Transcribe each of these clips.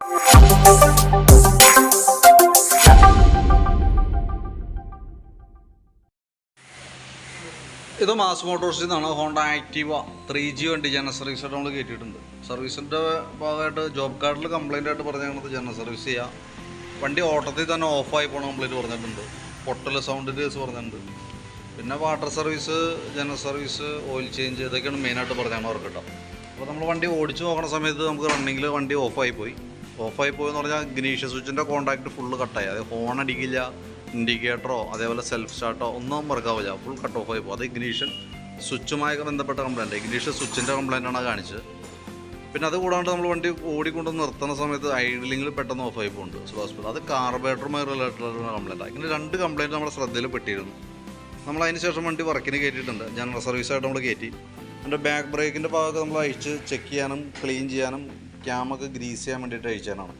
ഇത് മാസ് മോട്ടോഴ്സിൽ നിന്നാണ് ഹോണ്ട ആക്റ്റീവ ത്രീ ജി വണ്ടി ജനറൽ സർവീസ് നമ്മൾ കയറ്റിയിട്ടുണ്ട് സർവീസിന്റെ ഭാഗമായിട്ട് ജോബ് കാർഡിൽ കംപ്ലൈന്റ് ആയിട്ട് പറഞ്ഞത് ജനറൽ സർവീസ് ചെയ്യുക വണ്ടി ഓട്ടത്തിൽ തന്നെ ഓഫായി പോകണ കംപ്ലൈന്റ് പറഞ്ഞിട്ടുണ്ട്. പൊട്ടൽ സൗണ്ട് കേസ് പറഞ്ഞിട്ടുണ്ട്. പിന്നെ water service general service oil change ഇതൊക്കെയാണ് മെയിനായിട്ട് പറഞ്ഞാണ് അവർക്ക് കേട്ടോ. അപ്പോൾ നമ്മൾ വണ്ടി ഓടിച്ചു നോക്കണ സമയത്ത് നമുക്ക് റണ്ണിങ്ങിൽ വണ്ടി ഓഫായി പോയി. ഓഫായി പോയെന്ന് പറഞ്ഞാൽ ഗ്രീഷ സ്വിച്ചിന്റെ കോൺടാക്റ്റ് ഫുള്ള് കട്ടായി അത് ഹോൺ അടിക്കില്ല ഇൻഡിക്കേറ്ററോ അതേപോലെ സെൽഫ് സ്റ്റാർട്ടോ ഒന്നും വർക്കാവില്ല ഫുൾ കട്ട് ഓഫ് ആയി പോകും അത് ഇഗ്നീഷൻ സ്വിച്ചുമായി ബന്ധപ്പെട്ട കംപ്ലൈന്റ് ഇഗ്നീഷൻ സ്വിച്ചിന്റെ കംപ്ലൈന്റാണ് കാണിച്ചത്. പിന്നെ അത് കൂടാണ്ട് നമ്മൾ വണ്ടി ഓടിക്കൊണ്ട് നിർത്തുന്ന സമയത്ത് ഐഡിലിങ്ങിൽ പെട്ടെന്ന് ഓഫ് ആയി പോകുന്നുണ്ട് സ്ലോ സ്പീഡ് അത് കാർബേറ്ററുമായി റിലേറ്റഡ് കംപ്ലൈന്റ് ഇങ്ങനെ രണ്ട് കംപ്ലൈന്റ് നമ്മുടെ ശ്രദ്ധയിൽ പെട്ടിരുന്നു. നമ്മൾ അതിന് ശേഷം വണ്ടി വർക്കിന് കയറ്റിയിട്ടുണ്ട്. ജനറൽ സർവീസായിട്ട് നമ്മൾ കയറ്റി. എന്റെ ബാക്ക് ബ്രേക്കിന്റെ ഭാഗമൊക്കെ നമ്മൾ അഴിച്ച് ചെക്ക് ചെയ്യാനും ക്ലീൻ ചെയ്യാനും ക്യാമൊക്കെ ഗ്രീസ് ചെയ്യാൻ വേണ്ടിയിട്ട് അഴിച്ചാനാണ്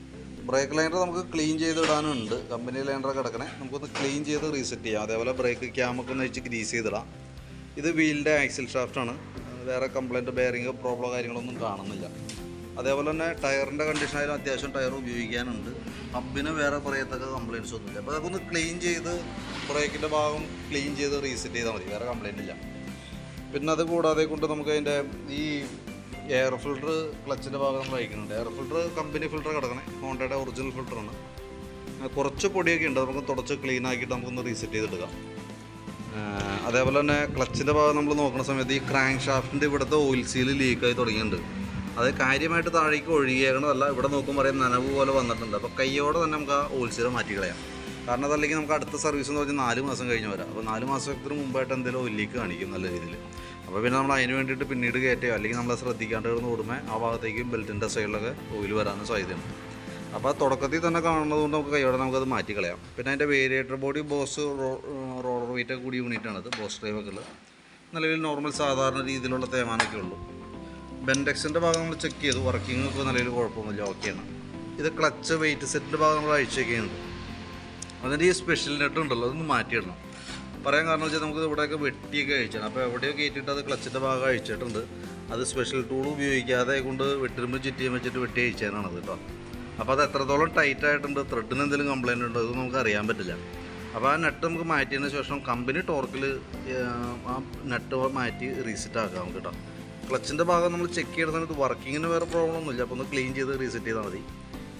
ബ്രേക്ക് ലൈനർ നമുക്ക് ക്ലീൻ ചെയ്ത് ഇടാനുണ്ട്. കമ്പനി ലൈനർ കിടക്കണേ. നമുക്കൊന്ന് ക്ലീൻ ചെയ്ത് റീസെറ്റ് ചെയ്യാം. അതേപോലെ ബ്രേക്ക് ക്യാമൊക്കെ ഒന്ന് അഴിച്ച് ഗ്രീസ് ചെയ്തിടാം. ഇത് വീലിന്റെ ആക്സിൽ ഷാഫ്റ്റാണ് വേറെ കംപ്ലൈന്റ് ബെയറിങ് പ്രോബ്ലം കാര്യങ്ങളൊന്നും കാണുന്നില്ല. അതേപോലെ തന്നെ ടയറിന്റെ കണ്ടീഷനായാലും അത്യാവശ്യം ടയർ ഉപയോഗിക്കാനുണ്ട്. ഹബിന് വേറെ പറയത്തക്ക കംപ്ലയിന്റ്സ് ഒന്നുമില്ല. അപ്പോൾ അതൊക്കെ ഒന്ന് ക്ലീൻ ചെയ്ത് ബ്രേക്കിന്റെ ഭാഗം ക്ലീൻ ചെയ്ത് റീസെറ്റ് ചെയ്താൽ മതി. വേറെ കംപ്ലയിന്റ് ഇല്ല. പിന്നെ അത് കൂടാതെ കൊണ്ട് നമുക്ക് അതിന്റെ ഈ എയർ ഫിൽട്ടർ ക്ലച്ചിന്റെ ഭാഗം നമ്മൾ അയക്കുന്നുണ്ട്. എയർ ഫിൽട്ടർ കമ്പനി ഫിൽട്ടർ കിടക്കണേ. ഹോണ്ടയുടെ ഒറിജിനൽ ഫിൽട്ടറാണ്. കുറച്ച് പൊടിയൊക്കെ ഉണ്ട്. നമുക്ക് തുടച്ച് ക്ലീൻ ആക്കിയിട്ട് നമുക്കൊന്ന് റീസെറ്റ് ചെയ്തെടുക്കാം. അതേപോലെ തന്നെ ക്ലച്ചിന്റെ ഭാഗം നമ്മൾ നോക്കുന്ന സമയത്ത് ഈ ക്രാങ്ക് ഷാഫ്റ്റിന്റെ ഇവിടുത്തെ ഓയിൽ സീൽ ലീക്കായി തുടങ്ങിയിട്ടുണ്ട്. അത് കാര്യമായിട്ട് താഴേക്ക് ഒഴുകിയേക്കണതല്ല. ഇവിടെ നോക്കുമ്പോൾ പറയാം നനവ് പോലെ വന്നിട്ടുണ്ട്. അപ്പോൾ കയ്യോടെ തന്നെ നമുക്ക് ആ ഓയിൽ സീൽ മാറ്റി കളയാം. കാരണം അതല്ലെങ്കിൽ നമുക്ക് അടുത്ത സർവീസ് എന്ന് പറഞ്ഞാൽ നാല് മാസം കഴിഞ്ഞ് വരാം. അപ്പോൾ നാല് മാസത്തിന് മുമ്പായിട്ട് എന്തെങ്കിലും ഓയിൽ ലീക്ക് കാണിക്കും നല്ല രീതിയിൽ. അപ്പോൾ പിന്നെ നമ്മൾ അതിന് വേണ്ടിയിട്ട് പിന്നീട് കയറ്റുക അല്ലെങ്കിൽ നമ്മൾ ശ്രദ്ധിക്കാണ്ട് കിടന്ന് ഓടുമ്പോൾ ആ ഭാഗത്തേക്ക് ബെൽറ്റിന്റെ സൈഡിലൊക്കെ ഓയിൽ വരാനും സാധ്യതയുണ്ട്. അപ്പോൾ തുടക്കത്തിൽ തന്നെ കാണുന്നത് കൊണ്ട് നമുക്ക് കൈയോടെ നമുക്കത് മാറ്റി കളയാം. പിന്നെ അതിന്റെ variator body boss roller weight കൂടി യൂണിറ്റാണത് ബോസ് ഡ്രൈവൊക്കെ നിലവിൽ നോർമൽ സാധാരണ രീതിയിലുള്ള തേമാനൊക്കെ ഉള്ളൂ. ബെൻഡെക്സിന്റെ ഭാഗം നമ്മൾ ചെക്ക് ചെയ്തു വർക്കിംഗ് ഒക്കെ നിലവിൽ കുഴപ്പമൊന്നുമില്ല ഓക്കെയാണ് ഇത് ക്ലച്ച് വെയിറ്റ് സെറ്റിന്റെ ഭാഗം നമ്മൾ അഴിച്ചേക്കുന്നുണ്ട് അതിന്റെ ഈ സ്പെഷ്യൽ നെറ്റ് ഉണ്ടല്ലോ അതൊന്ന് മാറ്റിയിടണം. പറയാൻ കാരണം വെച്ചാൽ നമുക്ക് ഇവിടെയൊക്കെ വെട്ടിയൊക്കെ അഴിച്ചാണ് അപ്പോൾ എവിടെയൊക്കെ കയറ്റിയിട്ട് അത് ക്ലച്ചിന്റെ ഭാഗം അഴിച്ചിട്ടുണ്ട്. അത് സ്പെഷ്യൽ ടൂൾ ഉപയോഗിക്കാതെ കൊണ്ട് വെട്ടിരുമ്പോൾ ചുറ്റിയും വെച്ചിട്ട് വെട്ടി അഴിച്ചതാണ് അത് കേട്ടോ. അപ്പോൾ അത് എത്രത്തോളം ടൈറ്റ് ആയിട്ടുണ്ട് ത്രെഡിന് എന്തെങ്കിലും കംപ്ലൈന്റ് ഉണ്ടോ ഇതൊന്നും നമുക്ക് അറിയാൻ പറ്റില്ല. അപ്പോൾ ആ നെറ്റ് നമുക്ക് മാറ്റിയതിന് ശേഷം കമ്പനി ടോർക്കിൽ ആ നെറ്റ് മാറ്റി റീസെറ്റ് ആക്കാം നമുക്ക് കേട്ടോ. ക്ലച്ചിന്റെ ഭാഗം നമ്മൾ ചെക്ക് ചെയ്യുന്ന സമയത്ത് വർക്കിങ്ങിന് വേറെ പ്രോബ്ലം ഒന്നുമില്ല. അപ്പോൾ ഒന്ന് ക്ലീൻ ചെയ്ത് റീസെറ്റ് ചെയ്താൽ മതി.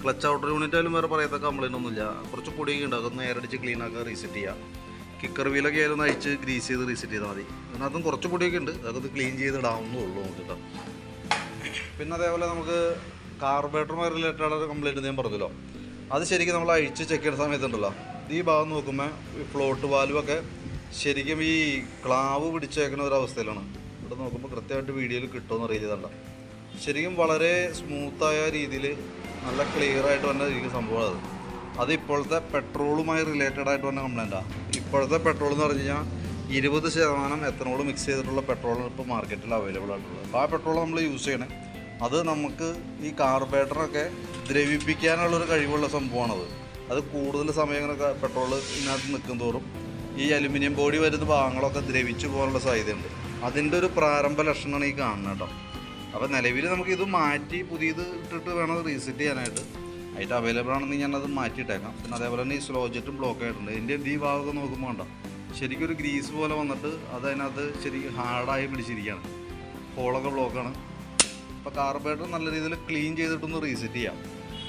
ക്ലച്ച് ഔട്ടർ യൂണിറ്റ് ആയാലും വേറെ പറയത്ത കംപ്ലൈന്റ് ഒന്നുമില്ല. കുറച്ച് പൊടിയൊക്കെ ഉണ്ടാകും അതൊന്ന് നേരടിച്ച് ക്ലീൻ ആക്കുക റീസെറ്റ് ചെയ്യുക കിക്കർ വീലൊക്കെ ആയാലും അഴിച്ച് ഗ്രീസ് ചെയ്ത് റീസെറ്റ് ചെയ്താൽ മതി. അതിനകത്തും കുറച്ച് പൊടിയൊക്കെ ഉണ്ട്. അതൊക്കെ ക്ലീൻ ചെയ്ത് ഇടാവുന്നേ ഉള്ളൂ നമുക്ക് പിന്നെ അതേപോലെ നമുക്ക് കാർബേറ്ററുമായി റിലേറ്റഡ് ആയ കംപ്ലൈന്റ് ഞാൻ പറഞ്ഞല്ലോ. അത് ശരിക്കും നമ്മൾ അഴിച്ച് ചെക്ക് ചെയ്യുന്ന സമയത്തുണ്ടല്ലോ ഈ ഭാഗം നോക്കുമ്പോൾ ഈ ഫ്ലോട്ട് വാൽവൊക്കെ ശരിക്കും ഈ ക്ലാവ് പിടിച്ചേക്കുന്ന ഒരു അവസ്ഥയിലാണ്. ഇവിടെ നോക്കുമ്പോൾ കൃത്യമായിട്ട് വീഡിയോയിൽ കിട്ടുമെന്ന് അറിയില്ല ശരിക്കും വളരെ സ്മൂത്തായ രീതിയിൽ നല്ല ക്ലിയർ ആയിട്ട് ഇരിക്കുന്ന സംഭവമാണ് അത്. അത് ഇപ്പോഴത്തെ പെട്രോളുമായി റിലേറ്റഡ് ആയിട്ട് വന്ന കംപ്ലൈന്റാണ് ഇപ്പോഴത്തെ പെട്രോൾ എന്ന് പറഞ്ഞു കഴിഞ്ഞാൽ ഇരുപത് ശതമാനം എത്തനോൾ മിക്സ് ചെയ്തിട്ടുള്ള പെട്രോളാണ് ഇപ്പോൾ മാർക്കറ്റിൽ അവൈലബിൾ ആയിട്ടുള്ളത്. അപ്പോൾ ആ പെട്രോൾ നമ്മൾ യൂസ് ചെയ്യണം. അത് നമുക്ക് ഈ കാർബേറ്ററൊക്കെ ദ്രവിപ്പിക്കാനുള്ളൊരു കഴിവുള്ള സംഭവമാണത് അത്. കൂടുതൽ സമയം ഇങ്ങനെ പെട്രോൾ ഇതിനകത്ത് നിൽക്കും തോറും ഈ അലുമിനിയം ബോഡി വരുന്ന ഭാഗങ്ങളൊക്കെ ദ്രവിച്ചു പോകാനുള്ള സാധ്യതയുണ്ട്. അതിന്റെ ഒരു പ്രാരംഭ ലക്ഷണമാണ് ഈ കാണുന്നത് കേട്ടോ. അപ്പോൾ നിലവിൽ നമുക്ക് ഇത് മാറ്റി പുതിയത് ഇട്ടിട്ട് വേണം റീസെറ്റ് ചെയ്യാനായിട്ട്. അതിന്റെ അവൈലബിൾ ആണെന്ന് ഞാനത് മാറ്റിയിട്ടേക്കാം. പിന്നെ അതേപോലെ തന്നെ ഈ സ്ലോ ജെറ്റും ബ്ലോക്ക് ആയിട്ടുണ്ട്. ഇതിന്റെ ഈ ഭാഗമൊക്കെ നോക്കുമ്പോൾ കണ്ടോ? ശരിക്കും ഒരു ഗ്രീസ് പോലെ വന്നിട്ട് അത് അതിനകത്ത് ശരിക്കും ഹാർഡായി പിടിച്ചിരിക്കുകയാണ്. ഹോളൊക്കെ ബ്ലോക്കാണ് അപ്പോൾ കാർബേറ്റർ നല്ല രീതിയിൽ ക്ലീൻ ചെയ്തിട്ടൊന്ന് റീസെറ്റ് ചെയ്യാം.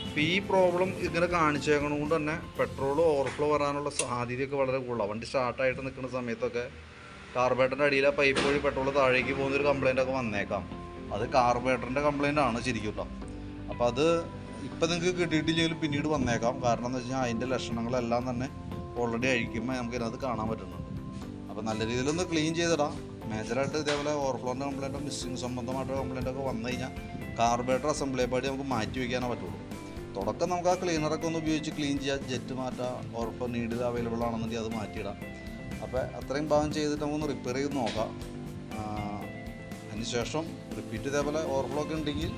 അപ്പോൾ ഈ പ്രോബ്ലം ഇങ്ങനെ കാണിച്ചേക്കണ കൊണ്ട് തന്നെ പെട്രോൾ ഓവർഫ്ലോ വരാനുള്ള സാധ്യതയൊക്കെ വളരെ കൂടുതലാണ് വണ്ടി സ്റ്റാർട്ടായിട്ട് നിൽക്കുന്ന സമയത്തൊക്കെ കാർബേറ്ററിന്റെ അടിയിലെ പൈപ്പ് വഴി പെട്രോൾ താഴേക്ക് പോകുന്നൊരു കംപ്ലൈന്റ് ഒക്കെ വന്നേക്കാം. അത് കാർബേറ്ററിന്റെ കംപ്ലൈന്റ് ആണ് ശരിക്കും കേട്ടോ അപ്പോൾ അത് ഇപ്പം നിങ്ങൾക്ക് കിട്ടിയിട്ടില്ലെങ്കിലും പിന്നീട് വന്നേക്കാം. കാരണം എന്ന് വെച്ചാൽ അതിന്റെ ലക്ഷണങ്ങളെല്ലാം തന്നെ ഓൾറെഡി അഴിക്കുമ്പോൾ നമുക്ക് ഇതിനകത്ത് കാണാൻ പറ്റുന്നുണ്ട് അപ്പോൾ നല്ല രീതിയിലൊന്ന് ക്ലീൻ ചെയ്തിടാം. മേജറായിട്ട് ഇതേപോലെ ഓവർഫ്ലോന്റെ കംപ്ലൈന്റോ മിസ്സിങ് സംബന്ധമായിട്ട് കംപ്ലൈന്റ് ഒക്കെ വന്നു കഴിഞ്ഞാൽ കാർബേറ്റർ അസംബ്ലി പാടി നമുക്ക് മാറ്റി വയ്ക്കാനേ പറ്റുള്ളൂ. തുടക്കം നമുക്ക് ആ ക്ലീനറൊക്കെ ഒന്ന് ഉപയോഗിച്ച് ക്ലീൻ ചെയ്യാം. ജെറ്റ് മാറ്റാം. ഓവർഫ്ലോ നീഡിൽ അവൈലബിൾ ആണെന്നുണ്ടെങ്കിൽ അത് മാറ്റിയിടാം. അപ്പോൾ അത്രയും ഭാഗം ചെയ്തിട്ട് നമുക്കൊന്ന് റിപ്പയർ ചെയ്ത് നോക്കാം. അതിന് ശേഷം റിപ്പീറ്റ് ഇതേപോലെ ഓവർഫ്ലോ ഒക്കെ ഉണ്ടെങ്കിൽ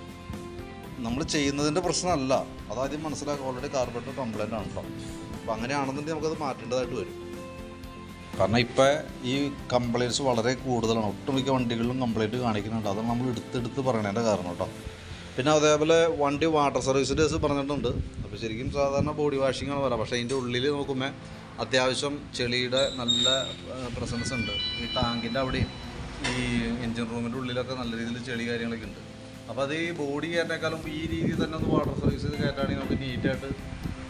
നമ്മൾ ചെയ്യുന്നതിന്റെ പ്രശ്നമല്ല. അതാദ്യം മനസ്സിലാക്കുക. ഓൾറെഡി കാർബണിന്റെ കംപ്ലൈന്റ് ആണ് അപ്പം അങ്ങനെയാണെന്നുണ്ടെങ്കിൽ നമുക്കത് മാറ്റേണ്ടതായിട്ട് വരും. കാരണം ഇപ്പോൾ ഈ കംപ്ലൈന്റ്സ് വളരെ കൂടുതലാണ്. ഒട്ടുമിക്ക വണ്ടികളിലും കംപ്ലൈന്റ് കാണിക്കുന്നുണ്ട്. അതാണ് നമ്മൾ എടുത്തെടുത്ത് പറയണതിന്റെ കാരണം കേട്ടോ പിന്നെ അതേപോലെ വണ്ടി വാട്ടർ സർവീസിന്റെ പറഞ്ഞിട്ടുണ്ട്. അപ്പോൾ ശരിക്കും സാധാരണ ബോഡി വാഷിംഗ് ആണ് പറയാം. പക്ഷേ അതിന്റെ ഉള്ളിൽ നോക്കുമ്പോൾ അത്യാവശ്യം ചെളിയുടെ നല്ല പ്രസൻസ് ഉണ്ട്. ഈ ടാങ്കിന്റെ അവിടെയും ഈ എൻജിൻ റൂമിന്റെ ഉള്ളിലൊക്കെ നല്ല രീതിയിൽ ചെളി കാര്യങ്ങളൊക്കെ ഉണ്ട്. അപ്പോൾ അത് ഈ ബോഡി കയറ്റേക്കാളും ഈ രീതിയിൽ തന്നെ ഒന്ന് വാട്ടർ സർവീസ് ചെയ്ത് കയറ്റാണെങ്കിൽ നമുക്ക് നീറ്റായിട്ട്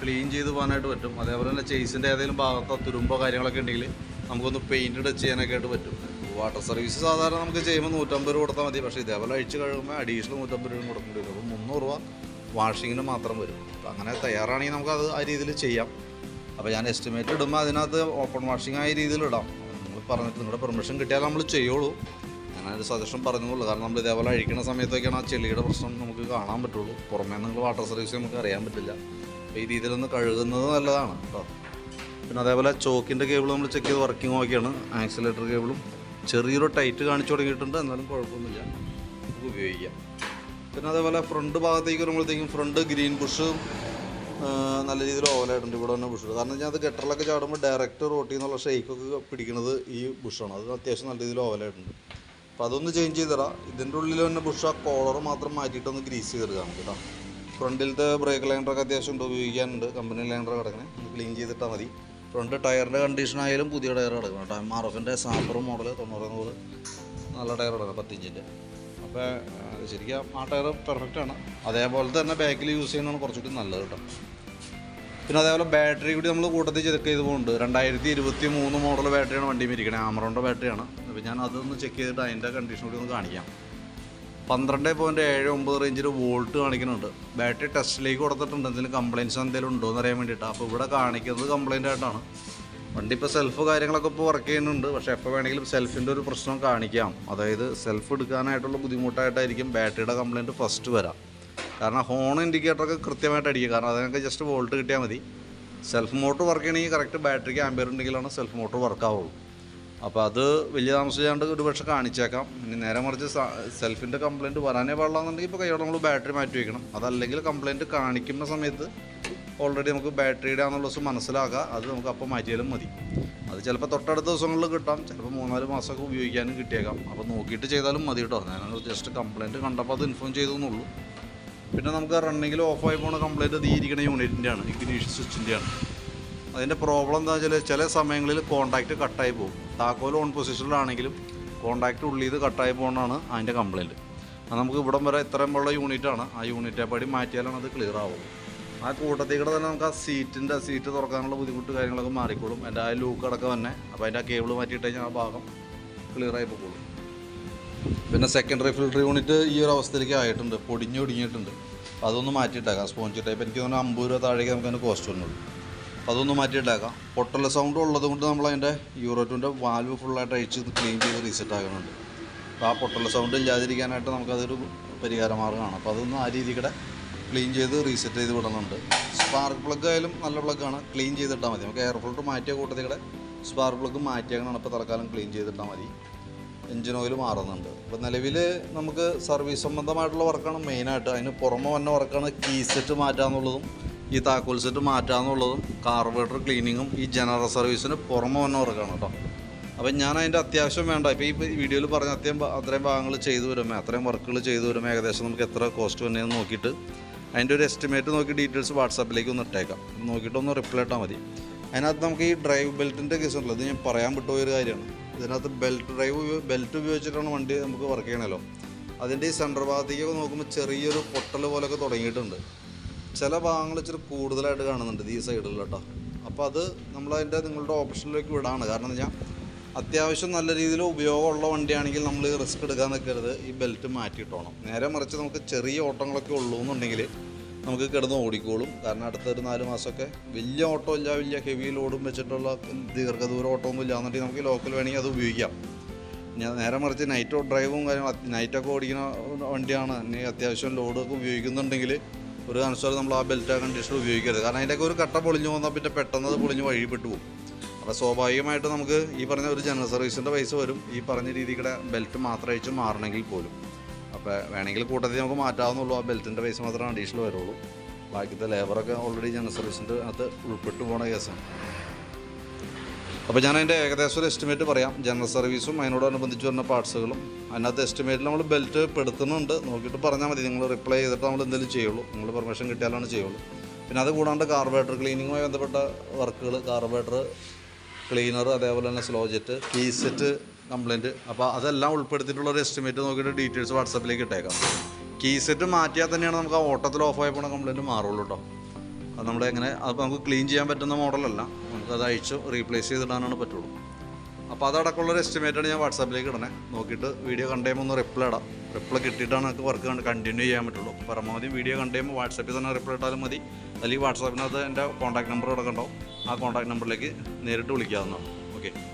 ക്ലീൻ ചെയ്ത് പോകാനായിട്ട് പറ്റും. അതേപോലെ തന്നെ ചേസിന്റെ ഏതെങ്കിലും ഭാഗത്തോ തുരുമ്പോ കാര്യങ്ങളൊക്കെ ഉണ്ടെങ്കിൽ നമുക്കൊന്ന് പെയിന്റ് ടച്ച് ചെയ്യാനൊക്കെ ആയിട്ട് പറ്റും. വാട്ടർ സർവീസ് സാധാരണ നമുക്ക് ചെയ്യുമ്പോൾ നൂറ്റമ്പത് രൂപ കൊടുത്താൽ മതി. പക്ഷേ ഇതേപോലെ അഴിച്ച് കഴുകുമ്പോൾ അഡീഷണൽ നൂറ്റമ്പത് രൂപ കൊടുക്കേണ്ടി വരും. അപ്പോൾ മുന്നൂറ് രൂപ വാഷിങ്ങിന് മാത്രം വരും. അപ്പോൾ അങ്ങനെ തയ്യാറാണെങ്കിൽ നമുക്ക് അത് ആ രീതിയിൽ ചെയ്യാം. അപ്പോൾ ഞാൻ എസ്റ്റിമേറ്റ് ഇടുമ്പോൾ അതിനകത്ത് ഓപ്പൺ വാഷിംഗ് ആയ രീതിയിൽ ഇടാം. നിങ്ങൾ പറഞ്ഞിട്ട് നിങ്ങളുടെ പെർമിഷൻ കിട്ടിയാൽ നമ്മൾ ചെയ്യുള്ളൂ. ഞാനൊരു സജഷൻ പറഞ്ഞുള്ളൂ. കാരണം നമ്മൾ ഇതേപോലെ അഴിക്കുന്ന സമയത്തൊക്കെയാണ് ആ ചെളിയുടെ പ്രശ്നം നമുക്ക് കാണാൻ പറ്റുള്ളൂ. പുറമേ നിങ്ങൾ വാട്ടർ സർവീസ് നമുക്ക് അറിയാൻ പറ്റില്ല. അപ്പോൾ ഈ രീതിയിലൊന്ന് കഴുകുന്നത് നല്ലതാണ് കേട്ടോ പിന്നെ അതേപോലെ ചോക്കിന്റെ കേബിൾ നമ്മൾ ചെക്ക് ചെയ്ത് വർക്കിംഗ് നോക്കിയാണ് ആക്സിലേറ്റർ കേബിളും ചെറിയൊരു ടൈറ്റ് കാണിച്ചു തുടങ്ങിയിട്ടുണ്ട്. എന്നാലും കുഴപ്പമൊന്നുമില്ല. നമുക്ക് ഉപയോഗിക്കാം. പിന്നെ അതേപോലെ ഫ്രണ്ട് ഭാഗത്തേക്ക് വരുമ്പോഴത്തേക്കും ഫ്രണ്ട് ഗ്രീൻ ബുഷ് നല്ല രീതിയിൽ ഓവലായിട്ടുണ്ട് ഇവിടെ തന്നെ ബുഷ് കാരണം ഞാൻ അത് ഗട്ടറിലൊക്കെ ചാടുമ്പോൾ ഡയറക്റ്റ് റോട്ടിൽ നിന്നുള്ള ഷെയ്ക്കൊക്കെ പിടിക്കുന്നത് ഈ ബുഷാണ് അത് അത്യാവശ്യം നല്ല രീതിയിൽ ഓവലായിട്ടുണ്ട് അപ്പോൾ അതൊന്ന് ചേഞ്ച് ചെയ്തിടാം. ഇതിന്റെ ഉള്ളിൽ തന്നെ ബുഷ് കോളർ മാത്രം മാറ്റിയിട്ടൊന്ന് ഗ്രീസ് നമുക്ക് കേട്ടോ ഫ്രണ്ടിലത്തെ ബ്രേക്ക് ലൈനറൊക്കെ അത്യാവശ്യം ഉണ്ട് ഉപയോഗിക്കാനുണ്ട്. കമ്പനി ലൈനർ കിടക്കണേ. ക്ലീൻ ചെയ്തിട്ടാൽ മതി. ഫ്രണ്ട് ടയറിന്റെ കണ്ടീഷൻ ആയാലും പുതിയ ടയർ കിടക്കണം കേട്ടോ എം ആർ എഫിന്റെ സാപ്പർ മോഡൽ തൊണ്ണൂറ് നൂറ് നല്ല ടയർ കിടക്കണം പത്തിഞ്ചിന്റെ അപ്പോൾ ശരിക്കും ആ ടയർ പെർഫെക്റ്റ് ആണ്. അതേപോലെ തന്നെ ബാക്കിൽ യൂസ് ചെയ്യുന്നതാണ് കുറച്ചുകൂടി നല്ലത് കേട്ടോ പിന്നെ അതേപോലെ ബാറ്ററി കൂടി നമ്മൾ കൂട്ടത്തിൽ ചെക്ക് ചെയ്ത് പോകുന്നുണ്ട് രണ്ടായിരത്തി ഇരുപത്തി മൂന്ന് മോഡൽ ബാറ്ററിയാണ് വണ്ടി ഇരിക്കണേ ആമറോണിന്റെ ബാറ്ററിയാണ് അപ്പോൾ ഞാൻ അതൊന്ന് ചെക്ക് ചെയ്തിട്ട് അതിന്റെ കണ്ടീഷൻ കൂടി ഒന്ന് കാണിക്കാം. പന്ത്രണ്ട് പോയിന്റ് ഏഴ് ഒമ്പത് റേഞ്ചിൽ വോൾട്ട് കാണിക്കുന്നുണ്ട്. ബാറ്ററി ടെസ്റ്റിലേക്ക് കൊടുത്തിട്ടുണ്ട്. എന്തെങ്കിലും കംപ്ലയിൻസ് എന്തെങ്കിലും ഉണ്ടോ എന്ന് അറിയാൻ വേണ്ടിയിട്ട്. അപ്പോൾ ഇവിടെ കാണിക്കുന്നത് കംപ്ലയിന്റ് ആയിട്ടാണ്. വണ്ടി ഇപ്പോൾ സെൽഫ് കാര്യങ്ങളൊക്കെ ഇപ്പോൾ വർക്ക് ചെയ്യുന്നുണ്ട്. പക്ഷേ എപ്പോൾ വേണമെങ്കിലും സെൽഫിന്റെ ഒരു പ്രശ്നം കാണിക്കാം. അതായത് സെൽഫ് എടുക്കാനായിട്ടുള്ള ബുദ്ധിമുട്ടായിട്ടായിരിക്കും ബാറ്ററിയുടെ കംപ്ലയിന്റ് ഫസ്റ്റ് വരാം. കാരണം ഹോൺ ഇൻഡിക്കേറ്ററൊക്കെ കൃത്യമായിട്ട് അടിക്കുക കാരണം അതിനൊക്കെ ജസ്റ്റ് വോൾട്ട് കിട്ടിയാൽ മതി. സെൽഫ് മോട്ടോർ വർക്ക് ചെയ്യണമെങ്കിൽ കറക്റ്റ് ബാറ്ററിക്ക് ആംബിയർ ഉണ്ടെങ്കിലാണ് സെൽഫ് മോട്ടോർ വർക്ക് ആവുള്ളൂ. അപ്പോൾ അത് വലിയ താമസിച്ചാണ്ട് ഒരു പക്ഷേ കാണിച്ചേക്കാം. ഇനി നേരെ മറിച്ച് സെൽഫിന്റെ കംപ്ലയിന്റ് വരാനേ പാടില്ലാന്നുണ്ടെങ്കിൽ ഇപ്പോൾ കൈയോടെ നമ്മൾ ബാറ്ററി മാറ്റി വയ്ക്കണം അതല്ലെങ്കിൽ കംപ്ലയിന്റ് കാണിക്കുന്ന സമയത്ത് ഓൾറെഡി നമുക്ക് ബാറ്ററിയുടെ ആണെന്നുള്ള ദിവസം മനസ്സിലാക്കുക അത് നമുക്ക് അപ്പോൾ മാറ്റിയാലും മതി. അത് ചിലപ്പോൾ തൊട്ടടുത്ത ദിവസങ്ങളിൽ കിട്ടാം. ചിലപ്പോൾ മൂന്നാൽ മാസമൊക്കെ ഉപയോഗിക്കാനും കിട്ടിയേക്കാം. അപ്പോൾ നോക്കിയിട്ട് ചെയ്താലും മതി കേട്ടോ ഞാൻ ജസ്റ്റ് കംപ്ലയിന്റ് കണ്ടപ്പോൾ അത് ഇൻഫോം ചെയ്തു എന്നുള്ളൂ പിന്നെ നമുക്ക് റണ്ണിങ്ങിൽ ഓഫായി പോകുന്ന കംപ്ലയിന്റ് അത് ഇരിക്കുന്ന യൂണിറ്റിന്റെയാണ് ഇഗ്നീഷൻ സ്വിച്ചിന്റെയാണ് അതിന്റെ പ്രോബ്ലം എന്താ വെച്ചാൽ ചില സമയങ്ങളിൽ കോൺടാക്റ്റ് കട്ടായി പോകും. താക്കോൽ ഓൺ പൊസിഷനിലാണെങ്കിലും കോൺടാക്റ്റ് ഉള്ളിൽ ഇത് കട്ടായി പോകുന്നതാണ് അതിന്റെ കംപ്ലയിന്റ് അത് നമുക്ക് ഇവിടം വരെ ഇത്രയും ഉള്ള യൂണിറ്റാണ് ആ യൂണിറ്റെ പടി മാറ്റിയാലാണ് അത് ക്ലിയർ ആവും ആ കൂട്ടത്തിൽ കൂടെ തന്നെ നമുക്ക് ആ സീറ്റിന്റെ സീറ്റ് തുറക്കാനുള്ള ബുദ്ധിമുട്ട് കാര്യങ്ങളൊക്കെ മാറിക്കോളും. എന്റെ ആ ലൂക്ക് അടക്കം തന്നെ. അപ്പോൾ അതിന്റെ ആ കേബിൾ മാറ്റിയിട്ട് കഴിഞ്ഞാൽ ആ ഭാഗം ക്ലിയർ ആയി പോകുള്ളൂ പിന്നെ സെക്കൻഡറി ഫിൽട്ടർ യൂണിറ്റ് ഈ ഒരു അവസ്ഥയിലേക്ക് ആയിട്ടുണ്ട്. പൊടിഞ്ഞു പൊടിഞ്ഞിട്ടുണ്ട് അപ്പോൾ അതൊന്ന് മാറ്റിയിട്ടേക്കാം. സ്പോഞ്ച് ടൈപ്പ് എനിക്ക് തോന്നുന്നു അമ്പത് രൂപ താഴേക്ക് നമുക്ക് അതിന് കോസ്റ്റ് വന്നുള്ളൂ അതൊന്ന് മാറ്റിയിട്ടേക്കാം. പൊട്ടൽ സൗണ്ട് ഉള്ളത് കൊണ്ട് നമ്മൾ അതിന്റെ യൂറോറ്റിന്റെ വാൽവ് ഫുള്ളായിട്ട് അഴിച്ച് ക്ലീൻ ചെയ്ത് റീസെറ്റ് ആകുന്നുണ്ട് അപ്പോൾ ആ പൊട്ടൽ സൗണ്ട് ഇല്ലാതിരിക്കാനായിട്ട് നമുക്കതൊരു പരിഹാര മാർഗമാണ് അപ്പോൾ അതൊന്ന് ആ രീതിയുടെ ക്ലീൻ ചെയ്ത് റീസെറ്റ് ചെയ്ത് വിടുന്നുണ്ട് സ്പാർക്ക് പ്ലഗ് ആയാലും നല്ല പ്ലഗ്ഗാണ് ക്ലീൻ ചെയ്തിട്ടാൽ മതി. നമുക്ക് എയർ ഫിൽട്ടർ മാറ്റിയ കൂട്ടത്തിലൂടെ സ്പാർക്ക് പ്ലഗ് മാറ്റിയാണ് ഇപ്പോൾ തൽക്കാലം ക്ലീൻ ചെയ്തിട്ടാൽ മതി. എഞ്ചിൻ ഓയിൽ മാറുന്നുണ്ട്. അപ്പോൾ നിലവിൽ നമുക്ക് സർവീസ് സംബന്ധമായിട്ടുള്ള വർക്കാണ് മെയിനായിട്ട് അതിന് പുറമെ വന്ന വർക്കാണ് കീ സെറ്റ് മാറ്റാന്നുള്ളതും ഈ താക്കോൽ സെറ്റ് മാറ്റാന്നുള്ളതും കാർബറേറ്റർ ക്ലീനിങ്ങും ഈ ജനറൽ സർവീസിന് പുറമെ വന്ന വർക്കാണ് കേട്ടോ അപ്പം ഞാൻ അതിന്റെ അത്യാവശ്യം വേണ്ട. ഇപ്പോൾ ഈ വീഡിയോയിൽ പറഞ്ഞ അത്യം അത്രയും ഭാഗങ്ങൾ ചെയ്തു വരുമ്പോൾ അത്രയും വർക്കുകൾ ചെയ്തു വരുമ്പോൾ ഏകദേശം നമുക്ക് എത്ര കോസ്റ്റ് വന്നതെന്ന് നോക്കിയിട്ട് അതിന്റെ ഒരു എസ്റ്റിമേറ്റ് നോക്കി ഡീറ്റെയിൽസ് വാട്സാപ്പിലേക്ക് ഒന്ന് ഇട്ടേക്കാം. നോക്കിയിട്ട് ഒന്ന് റിപ്ലൈ ഇട്ടാൽ മതി. അതിനകത്ത് നമുക്ക് ഈ ഡ്രൈവ് ബെൽറ്റിന്റെ കേസ് ഉണ്ടല്ലോ. ഇത് ഞാൻ പറയാൻ വിട്ടുപോയ ഒരു കാര്യമാണ്. ഇതിനകത്ത് ബെൽറ്റ് ഡ്രൈവ് ബെൽറ്റ് ഉപയോഗിച്ചിട്ടാണ് വണ്ടി നമുക്ക് വർക്ക് ചെയ്യണമല്ലോ അതിന്റെ ഈ സെന്റർ ഭാഗത്തേക്ക് നോക്കുമ്പോൾ ചെറിയൊരു പൊട്ടൽ പോലെയൊക്കെ തുടങ്ങിയിട്ടുണ്ട്. ചില ഭാഗങ്ങൾ ഇച്ചിരി കൂടുതലായിട്ട് കാണുന്നുണ്ട് ഈ സൈഡിൽ കേട്ടോ. അപ്പോൾ അത് നമ്മളതിന്റെ നിങ്ങളുടെ ഓപ്ഷനിലേക്ക് വിടാണ്. കാരണം എന്താ വെച്ചാൽ അത്യാവശ്യം നല്ല രീതിയിൽ ഉപയോഗമുള്ള വണ്ടിയാണെങ്കിൽ നമ്മൾ റിസ്ക് എടുക്കാൻ നിൽക്കരുത്. ഈ ബെൽറ്റ് മാറ്റിയിട്ടോണം. നേരെ മറിച്ച് നമുക്ക് ചെറിയ ഓട്ടങ്ങളൊക്കെ ഉള്ളൂ എന്നുണ്ടെങ്കിൽ നമുക്ക് കിടന്ന് ഓടിക്കോളും. കാരണം അടുത്ത ഒരു നാല് മാസമൊക്കെ വലിയ ഓട്ടോ ഇല്ല വലിയ ഹെവി ലോഡും വെച്ചിട്ടുള്ള ദീർഘദൂര ഓട്ടമൊന്നും ഇല്ല എന്നുണ്ടെങ്കിൽ നമുക്ക് ലോക്കൽ വേണമെങ്കിൽ അത് ഉപയോഗിക്കാം. ഞാൻ നേരെ മറിച്ച് നൈറ്റ് ഡ്രൈവും കാര്യങ്ങളും നൈറ്റൊക്കെ ഓടിക്കുന്ന വണ്ടിയാണ്. അത്യാവശ്യം ലോഡൊക്കെ ഉപയോഗിക്കുന്നുണ്ടെങ്കിൽ ഒരു കാരണവശാലും നമ്മൾ ആ ബെൽറ്റ് ആ കണ്ടീഷൻ ഉപയോഗിക്കരുത്. കാരണം അതിന്റെയൊക്കെ ഒരു കട്ട പൊളിഞ്ഞു പോകുന്ന പിന്നെ പെട്ടെന്ന് അത് പൊളിഞ്ഞ് വഴിപ്പെട്ടു പോകും. അപ്പോൾ സ്വാഭാവികമായിട്ട് നമുക്ക് ഈ പറഞ്ഞ ഒരു ജനറൽ സർവീസിന്റെ പൈസ വരും. ഈ പറഞ്ഞ രീതിയുടെ ബെൽറ്റ് മാത്രം അയച്ച് മാറണമെങ്കിൽ പോലും. അപ്പോൾ വേണമെങ്കിൽ കൂട്ടത്തിൽ നമുക്ക് മാറ്റാവുന്നുള്ളൂ. ആ ബെൽറ്റിന്റെ പൈസ മാത്രമേ അഡീഷണൽ വരുള്ളൂ. ബാക്കിയത്തെ ലേബറൊക്കെ ഓൾറെഡി ജനറൽ സർവീസിന്റെ അകത്ത് ഉൾപ്പെട്ടു പോണ കേസാണ് അപ്പോൾ ഞാൻ അതിന്റെ ഏകദേശം ഒരു എസ്റ്റിമേറ്റ് പറയാം. ജനറൽ സർവീസും അതിനോടനുബന്ധിച്ച് വരുന്ന പാർട്സുകളും അതിനകത്ത് എസ്റ്റിമേറ്റിൽ നമ്മൾ ബെൽറ്റ് പെടുത്തുന്നുണ്ട്. നോക്കിയിട്ട് പറഞ്ഞാൽ മതി. നിങ്ങൾ റിപ്ലൈ ചെയ്തിട്ട് നമ്മൾ എന്തെങ്കിലും ചെയ്യുള്ളൂ. നിങ്ങൾ പെർമിഷൻ കിട്ടിയാലാണ് ചെയ്യുള്ളൂ. പിന്നെ അത് കൂടാണ്ട് കാർബറേറ്റർ ക്ലീനിങ്ങുമായി ബന്ധപ്പെട്ട വർക്കുകൾ കാർബറേറ്റർ ക്ലീനർ അതേപോലെ തന്നെ slow jet key set complaint അപ്പോൾ അതെല്ലാം ഉൾപ്പെടുത്തിയിട്ടുള്ള ഒരു എസ്റ്റിമേറ്റ് നോക്കിയിട്ട് ഡീറ്റെയിൽസ് വാട്സപ്പിലേക്ക് ഇട്ടേക്കാം. കീ സെറ്റ് മാറ്റിയാൽ തന്നെയാണ് നമുക്ക് ആ ഓട്ടത്തിൽ ഓഫ് ആയി കംപ്ലയിന്റ് മാറുള്ളൂ കേട്ടോ അത് നമ്മളെങ്ങനെ അത് നമുക്ക് ക്ലീൻ ചെയ്യാൻ പറ്റുന്ന മോഡലല്ല അയച്ച് റീപ്ലേസ് ചെയ്തിടാനാണ് പറ്റുള്ളൂ. അപ്പോൾ അതടക്കമുള്ള ഒരു എസ്റ്റിമേറ്റാണ് ഞാൻ വാട്സാപ്പിലേക്ക് ഇടണേ. നോക്കിയിട്ട് വീഡിയോ കണ്ടുകഴിയുമ്പോൾ ഒന്ന് റിപ്ലൈ ഇടാം. റിപ്ലൈ കിട്ടിയിട്ടാണ് നമുക്ക് വർക്ക് കണ്ട് കണ്ടിന്യൂ ചെയ്യാൻ പറ്റുള്ളൂ. പരമാവധി വീഡിയോ കണ്ടുകഴിയുമ്പോൾ വാട്സാപ്പിൽ തന്നെ റിപ്ലൈ ഇട്ടാലും മതി. അല്ലെങ്കിൽ വാട്സാപ്പിനകത്ത് എന്റെ കോൺടാക്ട് നമ്പർ കിടക്കണ്ടാവും ആ കോൺടാക്ട് നമ്പറിലേക്ക് നേരിട്ട് വിളിക്കാവുന്നതാണ്. ഓക്കെ